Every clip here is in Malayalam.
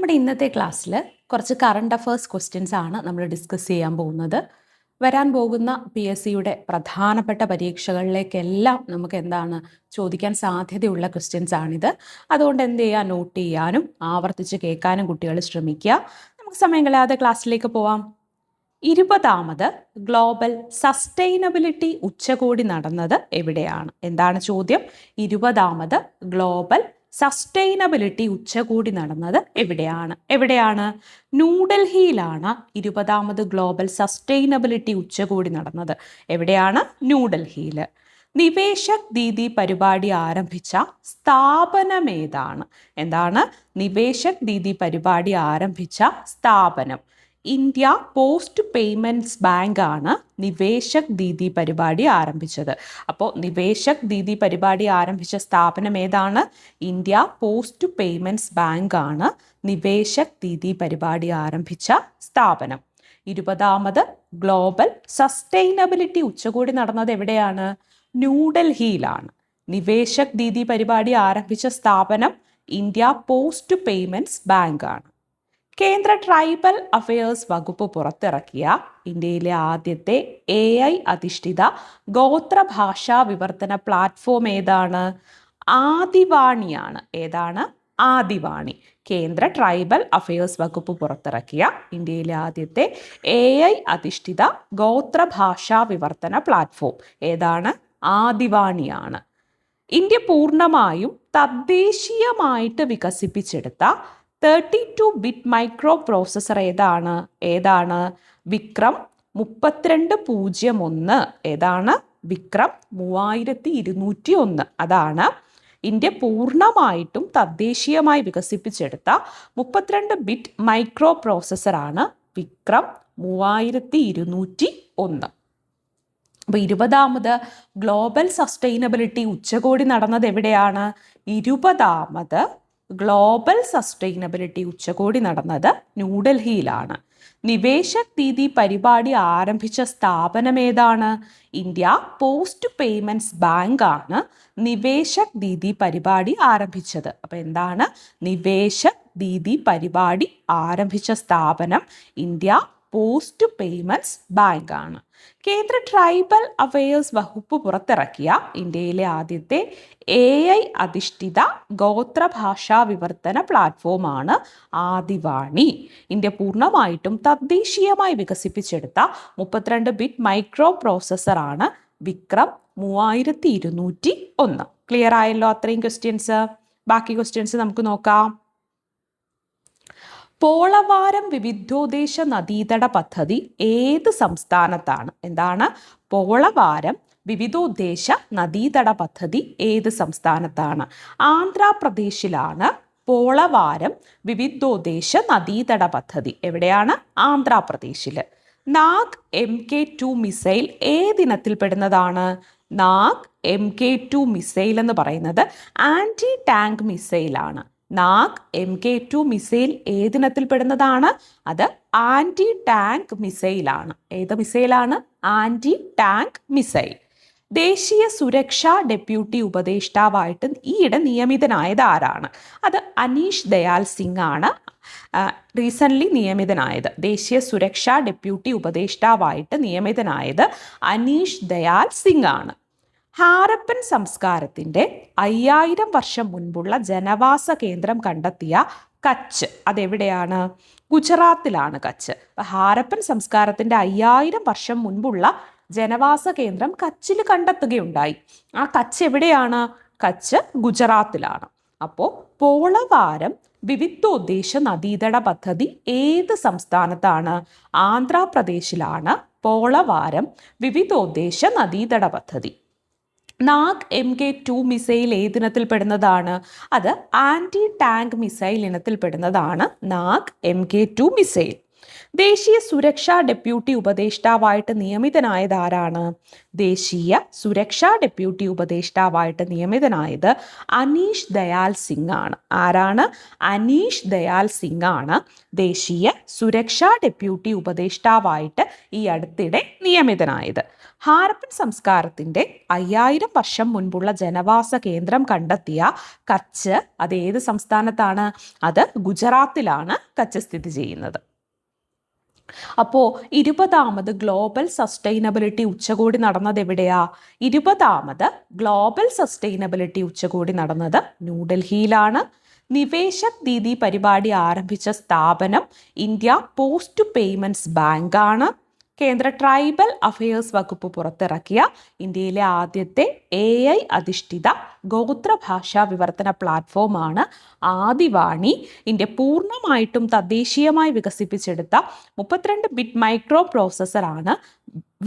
നമ്മുടെ ഇന്നത്തെ ക്ലാസ്സിൽ കുറച്ച് കറണ്ട് അഫേഴ്സ് ക്വസ്റ്റ്യൻസ് ആണ് നമ്മൾ ഡിസ്കസ് ചെയ്യാൻ പോകുന്നത്. വരാൻ പോകുന്ന പി എസ് സിയുടെ പ്രധാനപ്പെട്ട പരീക്ഷകളിലേക്കെല്ലാം നമുക്ക് എന്താണ് ചോദിക്കാൻ സാധ്യതയുള്ള ക്വസ്റ്റ്യൻസ് ആണിത്. അതുകൊണ്ട് എന്ത് ചെയ്യുക നോട്ട് ചെയ്യാനും ആവർത്തിച്ച് കേൾക്കാനും കുട്ടികൾ ശ്രമിക്കുക. നമുക്ക് സമയം കളയാതെ ക്ലാസ്സിലേക്ക് പോവാം. ഇരുപതാമത് ഗ്ലോബൽ സസ്റ്റൈനബിലിറ്റി ഉച്ചകോടി നടന്നത് എവിടെയാണ്? എന്താണ് ചോദ്യം? ഇരുപതാമത് ഗ്ലോബൽ സസ്റ്റൈനബിലിറ്റി ഉച്ചകൂടി നടന്നത് എവിടെയാണ്? എവിടെയാണ്? ന്യൂഡൽഹിയിലാണ് ഇരുപതാമത് ഗ്ലോബൽ സസ്റ്റൈനബിലിറ്റി ഉച്ചകൂടി നടന്നത്. എവിടെയാണ്? ന്യൂഡൽഹിയിൽ നിവേശക് ദീദി പരിപാടി ആരംഭിച്ച സ്ഥാപനം ഏതാണ്? എന്താണ്? നിവേശക് ദീദി പരിപാടി ആരംഭിച്ച സ്ഥാപനം. ഇന്ത്യ പോസ്റ്റ് പേയ്മെന്റ്സ് ബാങ്കാണ് നിവേശക് ദീദി പരിപാടി ആരംഭിച്ചത്. അപ്പോൾ നിവേശക് ദീദി പരിപാടി ആരംഭിച്ച സ്ഥാപനം ഏതാണ്? ഇന്ത്യ പോസ്റ്റ് പേയ്മെന്റ്സ് ബാങ്കാണ് നിവേശക് ദീദി പരിപാടി ആരംഭിച്ച സ്ഥാപനം. ഇരുപതാമത് ഗ്ലോബൽ സസ്റ്റൈനബിലിറ്റി ഉച്ചകോടി നടന്നത് എവിടെയാണ്? ന്യൂഡൽഹിയിലാണ്. നിവേശക് ദീദി പരിപാടി ആരംഭിച്ച സ്ഥാപനം ഇന്ത്യ പോസ്റ്റ് പേയ്മെന്റ്സ് ബാങ്കാണ്. കേന്ദ്ര ട്രൈബൽ അഫയേഴ്സ് വകുപ്പ് പുറത്തിറക്കിയ ഇന്ത്യയിലെ ആദ്യത്തെ എ ഐ അധിഷ്ഠിത ഗോത്രഭാഷാ വിവർത്തന പ്ലാറ്റ്ഫോം ഏതാണ്? ആദിവാണിയാണ്. ഏതാണ്? ആദിവാണി. കേന്ദ്ര ട്രൈബൽ അഫയേഴ്സ് വകുപ്പ് പുറത്തിറക്കിയ ഇന്ത്യയിലെ ആദ്യത്തെ എ ഐ അധിഷ്ഠിത ഗോത്രഭാഷാ വിവർത്തന പ്ലാറ്റ്ഫോം ഏതാണ്? ആദിവാണിയാണ്. ഇന്ത്യ പൂർണമായും തദ്ദേശീയമായിട്ട് വികസിപ്പിച്ചെടുത്ത thirty two bit microprocessor ഏതാണ്? ഏതാണ്? വിക്രം മുപ്പത്തിരണ്ട് പൂജ്യം ഒന്ന്. ഏതാണ്? വിക്രം മൂവായിരത്തി ഇരുന്നൂറ്റി ഒന്ന് അതാണ് ഇന്ത്യ പൂർണമായിട്ടും തദ്ദേശീയമായി വികസിപ്പിച്ചെടുത്ത മുപ്പത്തിരണ്ട് ബിറ്റ് മൈക്രോ പ്രോസസ്സറാണ് വിക്രം മൂവായിരത്തി ഇരുന്നൂറ്റി ഒന്ന് അപ്പോൾ ഇരുപതാമത് ഗ്ലോബൽ സസ്റ്റൈനബിലിറ്റി ഉച്ചകോടി നടന്നത് എവിടെയാണ്? ഇരുപതാമത് ഗ്ലോബൽ സസ്റ്റൈനബിലിറ്റി ഉച്ചകോടി നടന്നത് ന്യൂഡൽഹിയിലാണ് നിവേശക് ദീദി പരിപാടി ആരംഭിച്ച സ്ഥാപനം ഏതാണ്? ഇന്ത്യ പോസ്റ്റ് പേയ്മെന്റ്സ് ബാങ്ക് ആണ് നിവേശക് ദീദി പരിപാടി ആരംഭിച്ചത്. അപ്പോൾ എന്താണ്? നിവേശക് ദീദി പരിപാടി ആരംഭിച്ച സ്ഥാപനം ഇന്ത്യ പോസ്റ്റ് പേയ്മെന്റ്സ് ബാങ്ക് ആണ്. കേന്ദ്ര ട്രൈബൽ അഫയേഴ്സ് വകുപ്പ് പുറത്തിറക്കിയ ഇന്ത്യയിലെ ആദ്യത്തെ എ ഐ അധിഷ്ഠിത ഗോത്രഭാഷാ വിവർത്തന പ്ലാറ്റ്ഫോമാണ് ആദിവാണി. ഇന്ത്യ പൂർണമായിട്ടും തദ്ദേശീയമായി വികസിപ്പിച്ചെടുത്ത മുപ്പത്തിരണ്ട് ബിറ്റ് മൈക്രോ പ്രോസസ്സറാണ് വിക്രം മൂവായിരത്തി ഇരുന്നൂറ്റി ഒന്ന്. ക്ലിയർ ആയല്ലോ അത്രയും ക്വസ്റ്റ്യൻസ് ബാക്കി ക്വസ്റ്റ്യൻസ് നമുക്ക് നോക്കാം. പോളവാരം വിവിധോദ്ദേശ നദീതട പദ്ധതി ഏത് സംസ്ഥാനത്താണ്? എന്താണ്? പോളവാരം വിവിധോദ്ദേശ നദീതട പദ്ധതി ഏത് സംസ്ഥാനത്താണ്? ആന്ധ്രാപ്രദേശിലാണ് പോളവാരം വിവിധോദ്ദേശ നദീതട പദ്ധതി. എവിടെയാണ്? ആന്ധ്രാപ്രദേശിൽ Nag M K two missile ഏതിനത്തിൽ പെടുന്നതാണ് Nag M K two missile എന്ന് പറയുന്നത് anti tank മിസൈലാണ്. Nag M K two missile ഏതിനത്തിൽ പെടുന്നതാണ് അത് ആന്റി ടാങ്ക് മിസൈലാണ് ഏത് മിസൈലാണ് ആന്റി ടാങ്ക് മിസൈൽ ദേശീയ സുരക്ഷാ ഡെപ്യൂട്ടി ഉപദേഷ്ടാവായിട്ട് ഈയിടെ നിയമിതനായത് ആരാണ്? അത് അനീഷ് ദയാൽ സിംഗ് ആണ്. റീസെന്റ്ലി നിയമിതനായത്. ദേശീയ സുരക്ഷാ ഡെപ്യൂട്ടി ഉപദേഷ്ടാവായിട്ട് നിയമിതനായത് അനീഷ് ദയാൽ സിംഗ് ആണ്. ഹാരപ്പൻ സംസ്കാരത്തിന്റെ അയ്യായിരം വർഷം മുൻപുള്ള ജനവാസ കേന്ദ്രം കണ്ടെത്തിയ കച്ച്. അതെവിടെയാണ്? ഗുജറാത്തിലാണ് കച്ച്. ഹാരപ്പൻ സംസ്കാരത്തിന്റെ അയ്യായിരം വർഷം മുൻപുള്ള ജനവാസ കേന്ദ്രം കച്ചിൽ കണ്ടെത്തുകയുണ്ടായി. ആ കച്ച് എവിടെയാണ്? കച്ച് ഗുജറാത്തിലാണ്. അപ്പോൾ പോളവാരം വിവിധോദ്ദേശ നദീതട പദ്ധതി ഏത് സംസ്ഥാനത്താണ്? ആന്ധ്രാപ്രദേശിലാണ് പോളവാരം വിവിധോദ്ദേശ നദീതട പദ്ധതി. Nag M K two missile ഏതിനത്തിൽ പെടുന്നതാണ് അത് ആന്റി ടാങ്ക് മിസൈൽ ഇനത്തിൽ പെടുന്നതാണ് Nag M K two missile ദേശീയ സുരക്ഷാ ഡെപ്യൂട്ടി ഉപദേഷ്ടാവായിട്ട് നിയമിതനായത് ആരാണ് ദേശീയ സുരക്ഷാ ഡെപ്യൂട്ടി ഉപദേഷ്ടാവായിട്ട് നിയമിതനായത് അനീഷ് ദയാൽ സിംഗ് ആണ് ആരാണ്? അനീഷ് ദയാൽ സിംഗ് ആണ് ദേശീയ സുരക്ഷാ ഡെപ്യൂട്ടി ഉപദേഷ്ടാവായിട്ട് ഈ അടുത്തിടെ നിയമിതനായത്. ഹാരപ്പൻ സംസ്കാരത്തിന്റെ അയ്യായിരം വർഷം മുൻപുള്ള ജനവാസ കേന്ദ്രം കണ്ടെത്തിയ കച്ച് അത് ഏത് സംസ്ഥാനത്താണ്? അത് ഗുജറാത്തിലാണ് കച്ച് സ്ഥിതി ചെയ്യുന്നത്. അപ്പോൾ ഇരുപതാമത് ഗ്ലോബൽ സസ്റ്റൈനബിലിറ്റി ഉച്ചകോടി നടന്നത് എവിടെയാ? ഇരുപതാമത് ഗ്ലോബൽ സസ്റ്റൈനബിലിറ്റി ഉച്ചകോടി നടന്നത് ന്യൂഡൽഹിയിലാണ്. നിവേശക് ദീദി പരിപാടി ആരംഭിച്ച സ്ഥാപനം ഇന്ത്യ പോസ്റ്റ് പേയ്മെന്റ്സ് ബാങ്കാണ്. കേന്ദ്ര ട്രൈബൽ അഫയേഴ്സ് വകുപ്പ് പുറത്തിറക്കിയ ഇന്ത്യയിലെ ആദ്യത്തെ എ ഐ അധിഷ്ഠിത ഗോത്രഭാഷാ വിവർത്തന പ്ലാറ്റ്ഫോമാണ് ആദിവാണി. ഇന്ത്യ പൂർണമായിട്ടും തദ്ദേശീയമായി വികസിപ്പിച്ചെടുത്ത മുപ്പത്തിരണ്ട് ബിറ്റ് മൈക്രോ പ്രോസസ്സറാണ്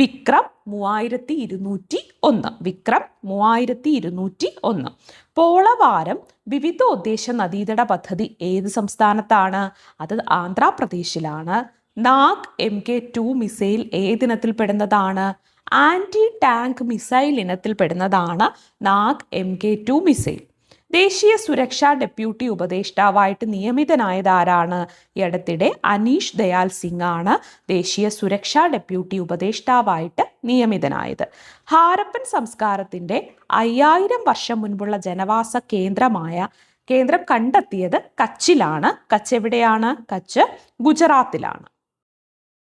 വിക്രം മൂവായിരത്തി ഇരുന്നൂറ്റി ഒന്ന് വിക്രം മൂവായിരത്തി ഇരുന്നൂറ്റി ഒന്ന് പോളവാരം വിവിധോദ്ദേശ നദീതട പദ്ധതി ഏത് സംസ്ഥാനത്താണ്? അത് ആന്ധ്രാപ്രദേശിലാണ്. Nag M K two missile ഏതിനത്തിൽ പെടുന്നതാണ് ആന്റി ടാങ്ക് മിസൈൽ ഇനത്തിൽ പെടുന്നതാണ് Nag M K two missile ദേശീയ സുരക്ഷാ ഡെപ്യൂട്ടി ഉപദേഷ്ടാവായിട്ട് നിയമിതനായത് ആരാണ് അടുത്തിടെ അനീഷ് ദയാൽ സിംഗ് ആണ് ദേശീയ സുരക്ഷാ ഡെപ്യൂട്ടി ഉപദേഷ്ടാവായിട്ട് നിയമിതനായത്. ഹാരപ്പൻ സംസ്കാരത്തിന്റെ അയ്യായിരം വർഷം മുൻപുള്ള ജനവാസ കേന്ദ്രമായ കേന്ദ്രം കണ്ടെത്തിയത് കച്ചിലാണ്. കച്ച് എവിടെയാണ്? കച്ച് ഗുജറാത്തിലാണ്.